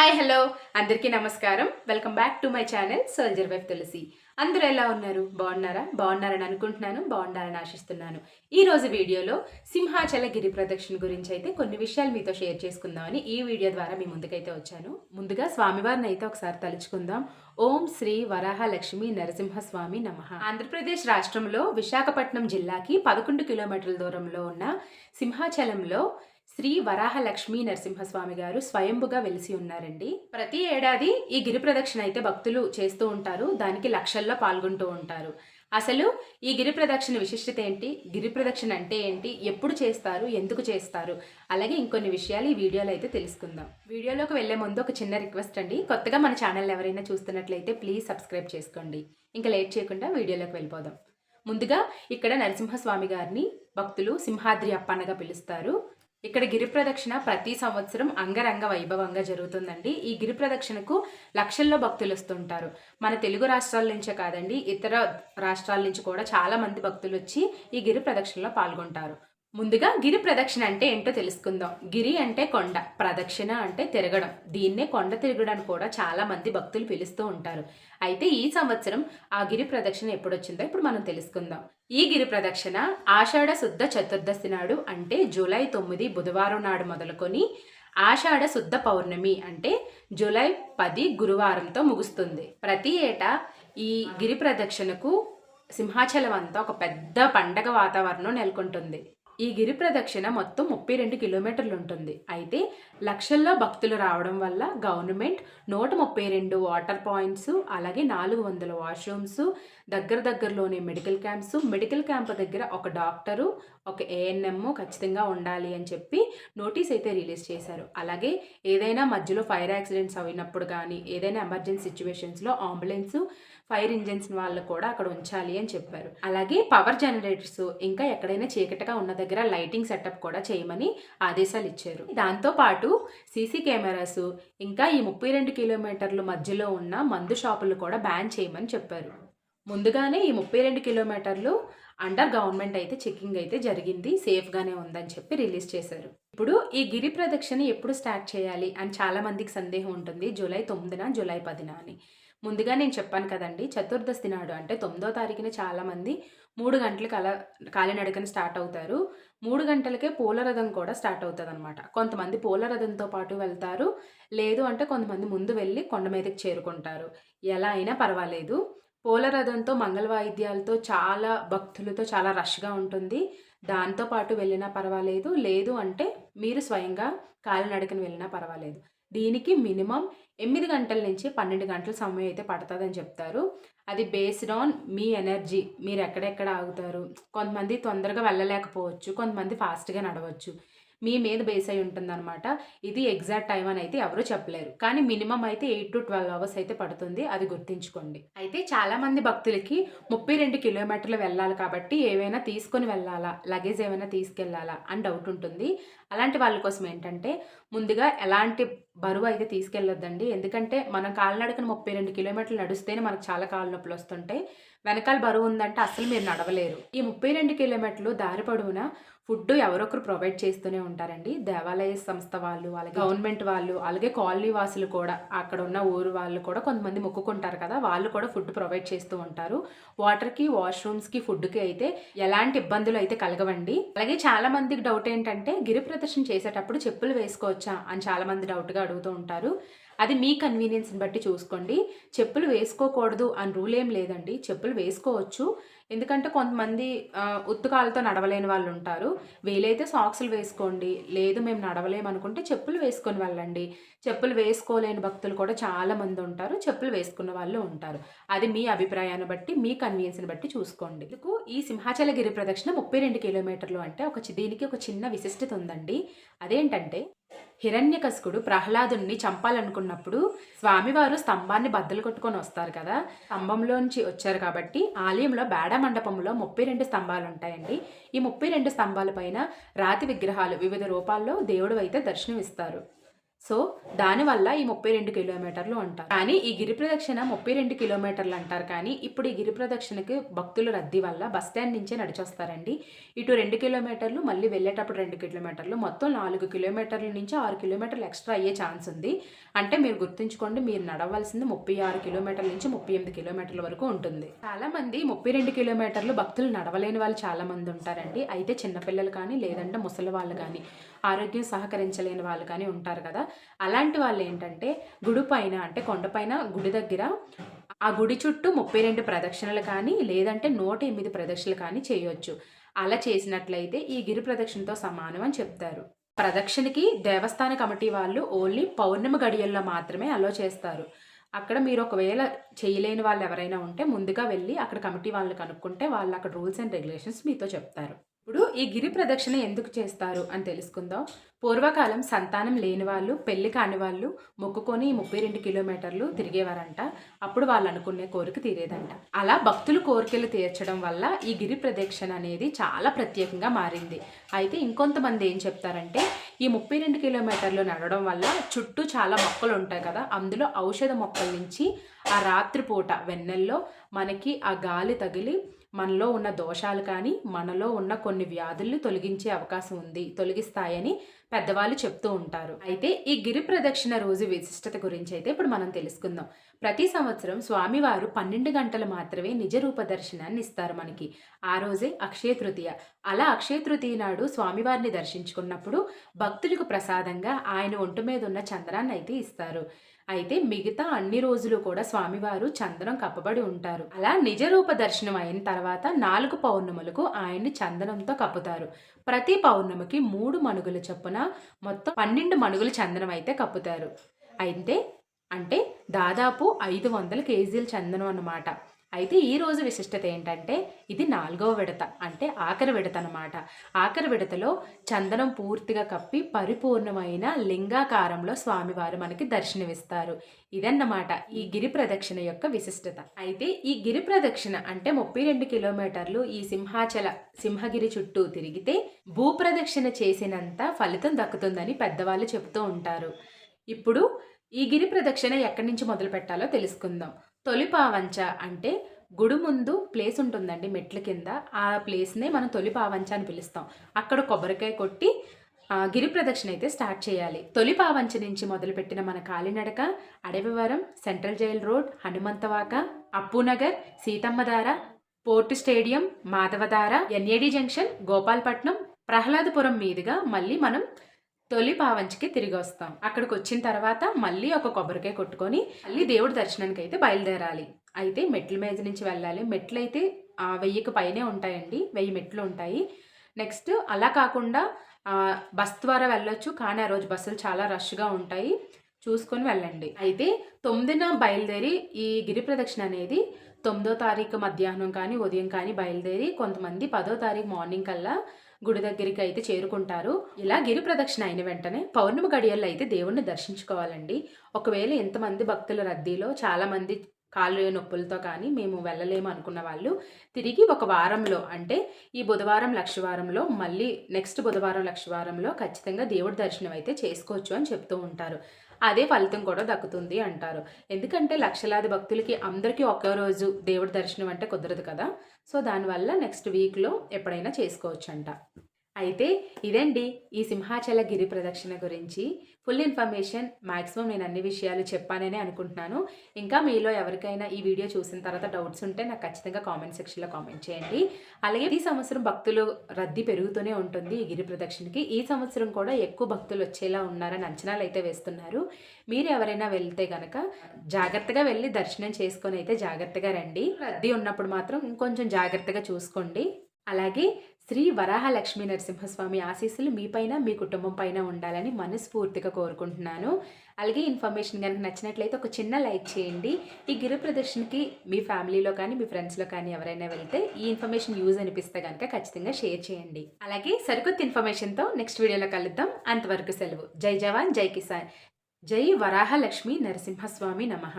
Hi hello. అందరికీ నమస్కారం. Welcome back to my channel soldier wife Tulasi. అందరూ ఎలా ఉన్నారు? బాగున్నారా? బాగున్నారని అనుకుంటున్నాను. బాగున్నారని ఆశిస్తున్నాను. ఈ రోజు వీడియోలో సింహాచల గిరి ప్రదక్షిణ గురించి అయితే కొన్ని విషయాలు మీతో షేర్ చేసుకుందామని ఈ వీడియో ద్వారా మీ ముందుకైతే వచ్చాను. ముందుగా స్వామివారిని అయితే ఒకసారి తలుచుకుందాం. ఓం శ్రీ వరాహలక్ష్మి నరసింహస్వామి నమ. ఆంధ్రప్రదేశ్ రాష్ట్రంలో విశాఖపట్నం జిల్లాకి పదకొండు కిలోమీటర్ల దూరంలో ఉన్న సింహాచలంలో శ్రీ వరాహలక్ష్మి నరసింహస్వామి గారు స్వయంభుగా వెలిసి ఉన్నారండి. ప్రతి ఏడాది ఈ గిరి ప్రదక్షిణ అయితే భక్తులు చేస్తూ ఉంటారు దానికి లక్షల్లో పాల్గొంటూ ఉంటారు. అసలు ఈ గిరి ప్రదక్షిణ విశిష్టత ఏంటి? గిరి ప్రదక్షిణ అంటే ఏంటి? ఎప్పుడు చేస్తారు? ఎందుకు చేస్తారు? అలాగే ఇంకొన్ని విషయాలు ఈ వీడియోలో అయితే తెలుసుకుందాం. వీడియోలోకి వెళ్ళే ముందు ఒక చిన్న రిక్వెస్ట్ అండి. కొత్తగా మన ఛానల్ ఎవరైనా చూస్తున్నట్లయితే ప్లీజ్ సబ్స్క్రైబ్ చేసుకోండి. ఇంకా లేట్ చేయకుండా వీడియోలోకి వెళ్ళిపోదాం. ముందుగా ఇక్కడ నరసింహస్వామి గారిని భక్తులు సింహాద్రి అప్పన్నగా పిలుస్తారు. ఇక్కడ గిరి ప్రదక్షిణ ప్రతి సంవత్సరం అంగరంగ వైభవంగా జరుగుతుందండి. ఈ గిరి ప్రదక్షిణకు లక్షల్లో భక్తులు వస్తుంటారు. మన తెలుగు రాష్ట్రాల నుంచే కాదండి ఇతర రాష్ట్రాల నుంచి కూడా చాలా మంది భక్తులు వచ్చి ఈ గిరి ప్రదక్షిణలో పాల్గొంటారు. ముందుగా గిరి ప్రదక్షిణ అంటే ఏంటో తెలుసుకుందాం. గిరి అంటే కొండ ప్రదక్షిణ అంటే తిరగడం. దీన్నే కొండ తిరగడానికి కూడా చాలా మంది భక్తులు పిలుస్తూ ఉంటారు. అయితే ఈ సంవత్సరం ఆ గిరి ప్రదక్షిణ ఎప్పుడు వచ్చిందో ఇప్పుడు మనం తెలుసుకుందాం. ఈ గిరి ప్రదక్షిణ ఆషాఢ శుద్ధ చతుర్దశి నాడు అంటే జూలై తొమ్మిది బుధవారం నాడు మొదలుకొని ఆషాఢ శుద్ధ పౌర్ణమి అంటే జూలై పది గురువారంతో ముగుస్తుంది. ప్రతి ఏటా ఈ గిరి ప్రదక్షిణకు సింహాచలం అంతా ఒక పెద్ద పండగ వాతావరణం నెలకొంటుంది. ఈ గిరి ప్రదక్షిణ మొత్తం ముప్పై రెండు కిలోమీటర్లు ఉంటుంది. అయితే లక్షల్లో భక్తులు రావడం వల్ల గవర్నమెంట్ నూట ముప్పై రెండు వాటర్ పాయింట్స్ అలాగే నాలుగు వందల వాష్రూమ్స్ దగ్గర దగ్గరలోనే మెడికల్ క్యాంప్స్ మెడికల్ క్యాంప్ దగ్గర ఒక డాక్టరు ఒక ఏఎన్ఎం ఖచ్చితంగా ఉండాలి అని చెప్పి నోటీస్ అయితే రిలీజ్ చేశారు. అలాగే ఏదైనా మధ్యలో ఫైర్ యాక్సిడెంట్స్ అయినప్పుడు కానీ ఏదైనా ఎమర్జెన్సీ సిచ్యువేషన్స్లో అంబులెన్స్ ఫైర్ ఇంజిన్స్ వాళ్ళు కూడా అక్కడ ఉంచాలి అని చెప్పారు. అలాగే పవర్ జనరేటర్స్ ఇంకా ఎక్కడైనా చీకటిగా ఉన్న దగ్గర లైటింగ్ సెటప్ కూడా చేయమని ఆదేశాలు ఇచ్చారు. దాంతో పాటు సీసీ కెమెరాస్ ఇంకా ఈ ముప్పై రెండు కిలోమీటర్ల మధ్యలో ఉన్న మందు షాపులు కూడా బ్యాన్ చేయమని చెప్పారు. ముందుగానే ఈ ముప్పై రెండు కిలోమీటర్లు అండర్ గవర్నమెంట్ అయితే చెకింగ్ అయితే జరిగింది. సేఫ్గానే ఉందని చెప్పి రిలీజ్ చేశారు. ఇప్పుడు ఈ గిరి ప్రదక్షిణ ఎప్పుడు స్టార్ట్ చేయాలి అని చాలా మందికి సందేహం ఉంటుంది. జూలై తొమ్మిదిన జూలై పదిన అని. ముందుగా నేను చెప్పాను కదండి చతుర్దశి నాడు అంటే తొమ్మిదో తారీఖున చాలామంది మూడు గంటలకు అలా కాలినడకన స్టార్ట్ అవుతారు. మూడు గంటలకే పూలరథం కూడా స్టార్ట్ అవుతుంది అనమాట కొంతమంది పూలరథంతో పాటు వెళ్తారు. లేదు అంటే కొంతమంది ముందు వెళ్ళి కొండ మీదకి చేరుకుంటారు. ఎలా అయినా పర్వాలేదు. పూలరథంతో మంగళ వాయిద్యాలతో చాలా భక్తులతో చాలా రష్గా ఉంటుంది. దాంతో పాటు వెళ్ళినా పర్వాలేదు. లేదు అంటే మీరు స్వయంగా కాలినడకన వెళ్ళినా పర్వాలేదు. దీనికి మినిమం ఎనిమిది గంటల నుంచి పన్నెండు గంటల సమయం అయితే పడుతుందని చెప్తారు. అది బేస్డ్ ఆన్ మీ ఎనర్జీ మీరు ఎక్కడెక్కడ ఆగుతారు? కొంతమంది తొందరగా వెళ్ళలేకపోవచ్చు. కొంతమంది ఫాస్ట్గా నడవచ్చు. మీ మీద బేస్ అయి ఉంటుందన్నమాట. ఇది ఎగ్జాక్ట్ టైం అని అయితే ఎవరు చెప్పలేరు. కానీ మినిమం అయితే ఎయిట్ టు ట్వెల్వ్ అవర్స్ అయితే పడుతుంది. అది గుర్తుంచుకోండి. అయితే చాలా మంది భక్తులకి ముప్పై రెండు కిలోమీటర్లు వెళ్ళాలి కాబట్టి ఏవైనా తీసుకొని వెళ్ళాలా? లగేజ్ ఏమైనా తీసుకెళ్ళాలా? అని డౌట్ ఉంటుంది. అలాంటి వాళ్ళ కోసం ఏంటంటే ముందుగా ఎలాంటి బరువు అయితే తీసుకెళ్ళొద్దండి. ఎందుకంటే మనం కాలినడకన ముప్పై రెండు కిలోమీటర్లు నడిస్తేనే మనకు చాలా కాళ్ళ నొప్పులు వస్తుంటాయి. వెనకాల బరువు ఉందంటే అసలు మీరు నడవలేరు. ఈ ముప్పై రెండు కిలోమీటర్లు దారి పొడవునా ఫుడ్ ఎవరొకరు ప్రొవైడ్ చేస్తూనే ఉంటారండి. దేవాలయ సంస్థ వాళ్ళు అలాగే గవర్నమెంట్ వాళ్ళు అలాగే కాలనీ వాసులు కూడా అక్కడ ఉన్న ఊరు వాళ్ళు కూడా కొంతమంది మొక్కుకుంటారు కదా వాళ్ళు కూడా ఫుడ్ ప్రొవైడ్ చేస్తూ ఉంటారు. వాటర్కి వాష్రూమ్స్కి ఫుడ్కి అయితే ఎలాంటి ఇబ్బందులు అయితే కలగవండి. అలాగే చాలా మందికి డౌట్ ఏంటంటే గిరి ప్రదర్శన చేసేటప్పుడు చెప్పులు వేసుకోవచ్చా అని చాలా మంది డౌట్గా అడుగుతూ ఉంటారు. అది మీ కన్వీనియన్స్ని బట్టి చూసుకోండి. చెప్పులు వేసుకోకూడదు అని రూల్ ఏం లేదండి. చెప్పులు వేసుకోవచ్చు. ఎందుకంటే కొంతమంది ఉత్తుకాలతో నడవలేని వాళ్ళు ఉంటారు. వీలైతే సాక్సులు వేసుకోండి. లేదు మేము నడవలేము అనుకుంటే చెప్పులు వేసుకొని వెళ్ళండి. చెప్పులు వేసుకోలేని భక్తులు కూడా చాలా మంది ఉంటారు. చెప్పులు వేసుకున్న వాళ్ళు ఉంటారు. అది మీ అభిప్రాయాన్ని బట్టి మీ కన్వీనియన్స్ని బట్టి చూసుకోండి. ఇందుకు ఈ సింహాచలగిరి ప్రదక్షిణ ముప్పై రెండు కిలోమీటర్లు అంటే ఒక దీనికి ఒక చిన్న విశిష్టత ఉందండి. అదేంటంటే హిరణ్యకశకుడు ప్రహ్లాదుని చంపాలనుకున్నప్పుడు స్వామివారు స్తంభాన్ని బద్దలు కొట్టుకొని వస్తారు కదా. స్తంభంలోంచి వచ్చారు కాబట్టి ఆలయంలో బేడ మండపంలో ముప్పై రెండు స్తంభాలు ఉంటాయండి. ఈ ముప్పై రెండు స్తంభాల పైన రాతి విగ్రహాలు వివిధ రూపాల్లో దేవుడు అయితే దర్శనం ఇస్తారు సో దానివల్ల ఈ ముప్పై రెండు కిలోమీటర్లు అంటారు. కానీ ఈ గిరి ప్రదక్షిణ ముప్పై రెండు కిలోమీటర్లు అంటారు కానీ ఇప్పుడు ఈ గిరి ప్రదక్షిణకి భక్తుల రద్దీ వల్ల బస్ స్టాండ్ నుంచే నడిచొస్తారండి. ఇటు రెండు కిలోమీటర్లు మళ్ళీ వెళ్ళేటప్పుడు రెండు కిలోమీటర్లు మొత్తం నాలుగు కిలోమీటర్ల నుంచి ఆరు కిలోమీటర్లు ఎక్స్ట్రా అయ్యే ఛాన్స్ ఉంది. అంటే మీరు గుర్తుంచుకోండి మీరు నడవలసింది ముప్పై ఆరు కిలోమీటర్ల నుంచి ముప్పై ఎనిమిది కిలోమీటర్ల వరకు ఉంటుంది. చాలామంది ముప్పై రెండు కిలోమీటర్లు భక్తులు నడవలేని వాళ్ళు చాలామంది ఉంటారండి. అయితే చిన్నపిల్లలు కానీ లేదంటే ముసలి వాళ్ళు కానీ ఆరోగ్యం సహకరించలేని వాళ్ళు కానీ ఉంటారు కదా. అలాంటి వాళ్ళు ఏంటంటే గుడి పైన అంటే కొండపైన గుడి దగ్గర ఆ గుడి చుట్టూ ముప్పై రెండు ప్రదక్షిణలు కానీ లేదంటే నూట ఎనిమిది ప్రదక్షిణలు కానీ చేయొచ్చు. అలా చేసినట్లయితే ఈ గిరి ప్రదక్షిణతో సమానం అని చెప్తారు. ప్రదక్షిణకి దేవస్థాన కమిటీ వాళ్ళు ఓన్లీ పౌర్ణమి గడియల్లో మాత్రమే అలో చేస్తారు. అక్కడ మీరు ఒకవేళ చేయలేని వాళ్ళు ఎవరైనా ఉంటే ముందుగా వెళ్ళి అక్కడ కమిటీ వాళ్ళని కనుక్కుంటే వాళ్ళు అక్కడ రూల్స్ అండ్ రెగ్యులేషన్స్ మీతో చెప్తారు. ఇప్పుడు ఈ గిరి ప్రదక్షిణ ఎందుకు చేస్తారు అని తెలుసుకుందాం. పూర్వకాలం సంతానం లేని వాళ్ళు పెళ్ళి కాని వాళ్ళు మొక్కుకొని ముప్పై రెండు కిలోమీటర్లు తిరిగేవారంట. అప్పుడు వాళ్ళు అనుకునే కోరిక తీరేదంట. అలా భక్తులు కోరికలు తీర్చడం వల్ల ఈ గిరి ప్రదక్షిణ అనేది చాలా ప్రత్యేకంగా మారింది. అయితే ఇంకొంతమంది ఏం చెప్తారంటే ఈ ముప్పై రెండు కిలోమీటర్లు నడవడం వల్ల చుట్టూ చాలా మొక్కలు ఉంటాయి కదా అందులో ఔషధ మొక్కల నుంచి ఆ రాత్రిపూట వెన్నెల్లో మనకి ఆ గాలి తగిలి మనలో ఉన్న దోషాలు కానీ మనలో ఉన్న కొన్ని వ్యాధుల్ని తొలగించే అవకాశం ఉంది తొలగిస్తాయని పెద్దవాళ్ళు చెప్తూ ఉంటారు. అయితే ఈ గిరి ప్రదక్షిణ రోజు విశిష్టత గురించి అయితే ఇప్పుడు మనం తెలుసుకుందాం. ప్రతి సంవత్సరం స్వామివారు పన్నెండు గంటలు మాత్రమే నిజ రూప దర్శనాన్ని ఇస్తారు మనకి. ఆ రోజే అక్షయ తృతీయ. అలా అక్షయ తృతీయ నాడు స్వామివారిని దర్శించుకున్నప్పుడు భక్తులకు ప్రసాదంగా ఆయన ఒంటి మీద ఉన్న చంద్రాన్ని అయితే ఇస్తారు. అయితే మిగతా అన్ని రోజులు కూడా స్వామివారు చందనం కప్పబడి ఉంటారు. అలా నిజ రూప దర్శనం అయిన తర్వాత నాలుగు పౌర్ణములకు ఆయన్ని చందనంతో కప్పుతారు. ప్రతి పౌర్ణమికి మూడు మణుగుల చొప్పున మొత్తం పన్నెండు మణుగుల చందనం అయితే కప్పుతారు. అయితే అంటే దాదాపు ఐదు వందల కేజీల చందనం అన్నమాట. అయితే ఈ రోజు విశిష్టత ఏంటంటే ఇది నాలుగవ విడత అంటే ఆఖరి విడత అనమాట ఆఖరి విడతలో చందనం పూర్తిగా కప్పి పరిపూర్ణమైన లింగాకారంలో స్వామివారు మనకి దర్శనమిస్తారు. ఇదన్నమాట ఈ గిరి ప్రదక్షిణ యొక్క విశిష్టత. అయితే ఈ గిరి ప్రదక్షిణ అంటే ముప్పై రెండు కిలోమీటర్లు ఈ సింహాచల సింహగిరి చుట్టూ తిరిగితే భూ ప్రదక్షిణ చేసినంత ఫలితం దక్కుతుందని పెద్దవాళ్ళు చెబుతూ ఉంటారు. ఇప్పుడు ఈ గిరి ప్రదక్షిణ ఎక్కడి నుంచి మొదలు పెట్టాలో తెలుసుకుందాం. తొలి పావంచ అంటే గుడి ముందు ప్లేస్ ఉంటుందండి మెట్ల కింద. ఆ ప్లేస్నే మనం తొలిపావంచ అని పిలుస్తాం. అక్కడ కొబ్బరికాయ కొట్టి గిరి ప్రదక్షిణ అయితే స్టార్ట్ చేయాలి. తొలి పావంచ నుంచి మొదలుపెట్టిన మన కాలినడక Adavivaram central jail road Hanumanthavaka Appunagar Seethammadhara port stadium Madhavadhara NAD junction Gopalapatnam Prahladapuram మీదుగా మళ్ళీ మనం తొలి పావంచికి తిరిగి వస్తాం. అక్కడికి వచ్చిన తర్వాత మళ్ళీ ఒక కొబ్బరికాయ కొట్టుకొని మళ్ళీ దేవుడి దర్శనానికి అయితే బయలుదేరాలి. అయితే మెట్ల మీద నుంచి వెళ్ళాలి. మెట్లు అయితే వెయ్యికి పైనే ఉంటాయండి. వెయ్యి మెట్లు ఉంటాయి. నెక్స్ట్ అలా కాకుండా బస్ ద్వారా వెళ్ళొచ్చు. కానీ ఆ రోజు బస్సులు చాలా రష్గా ఉంటాయి. చూసుకొని వెళ్ళండి. అయితే తొమ్మిదిన బయలుదేరి ఈ గిరి ప్రదక్షిణ అనేది తొమ్మిదో తారీఖు మధ్యాహ్నం కానీ ఉదయం కానీ బయలుదేరి కొంతమంది పదో తారీఖు మార్నింగ్ కల్లా గుడి దగ్గరికి అయితే చేరుకుంటారు. ఇలా గిరి ప్రదక్షిణ అయిన వెంటనే పౌర్ణమి గడియల్లో అయితే దేవుణ్ణి దర్శించుకోవాలండి. ఒకవేళ ఎంతమంది భక్తుల రద్దీలో చాలామంది కాళ్ళు నొప్పులతో కానీ మేము వెళ్ళలేము అనుకున్న వాళ్ళు తిరిగి ఒక వారంలో అంటే ఈ బుధవారం లక్షవారంలో మళ్ళీ నెక్స్ట్ బుధవారం లక్షవారంలో ఖచ్చితంగా దేవుడి దర్శనం అయితే చేసుకోవచ్చు అని చెప్తూ ఉంటారు. అదే ఫలితం కూడా దక్కుతుంది అంటారు. ఎందుకంటే లక్షలాది భక్తులకి అందరికీ ఒకే రోజు దేవుడి దర్శనం అంటే కుదరదు కదా. సో దానివల్ల నెక్స్ట్ వీక్లో ఎప్పుడైనా చేసుకోవచ్చు అంట అయితే ఇదండి ఈ సింహాచల గిరి ప్రదక్షిణ గురించి. ఫుల్ ఇన్ఫర్మేషన్ మాక్సిమం నేను అన్ని విషయాలు చెప్పానని అనుకుంటున్నాను. ఇంకా మీలో ఎవరికైనా ఈ వీడియో చూసిన తర్వాత డౌట్స్ ఉంటే నాకు ఖచ్చితంగా కామెంట్ సెక్షన్లో కామెంట్ చేయండి. అలాగే ఈ సంవత్సరం భక్తులు రద్దీ పెరుగుతూనే ఉంటుంది ఈ గిరి ప్రదక్షిణకి. ఈ సంవత్సరం కూడా ఎక్కువ భక్తులు వచ్చేలా ఉన్నారని అంచనాలు అయితే వేస్తున్నారు. మీరు ఎవరైనా వెళ్తే గనక జాగ్రత్తగా వెళ్ళి దర్శనం చేసుకొని అయితే జాగ్రత్తగా రండి. రద్దీ ఉన్నప్పుడు మాత్రం ఇంకొంచెం జాగ్రత్తగా చూసుకోండి. అలాగే శ్రీ వరాహలక్ష్మీ నరసింహస్వామి ఆశీస్సులు మీపైన మీ కుటుంబం పైన ఉండాలని మనస్ఫూర్తిగా కోరుకుంటున్నాను. అలాగే ఇన్ఫర్మేషన్ కనుక నచ్చినట్లయితే ఒక చిన్న లైక్ చేయండి. ఈ గిరి ప్రదర్శనకి మీ ఫ్యామిలీలో కానీ మీ ఫ్రెండ్స్లో కానీ ఎవరైనా వెళ్తే ఈ ఇన్ఫర్మేషన్ యూజ్ అనిపిస్తే కనుక ఖచ్చితంగా షేర్ చేయండి. అలాగే సరికొత్త ఇన్ఫర్మేషన్తో నెక్స్ట్ వీడియోలో కలుద్దాం. అంతవరకు సెలవు. జై జవాన్ జై కిసాన్. జై వరాహలక్ష్మి నరసింహస్వామి నమః.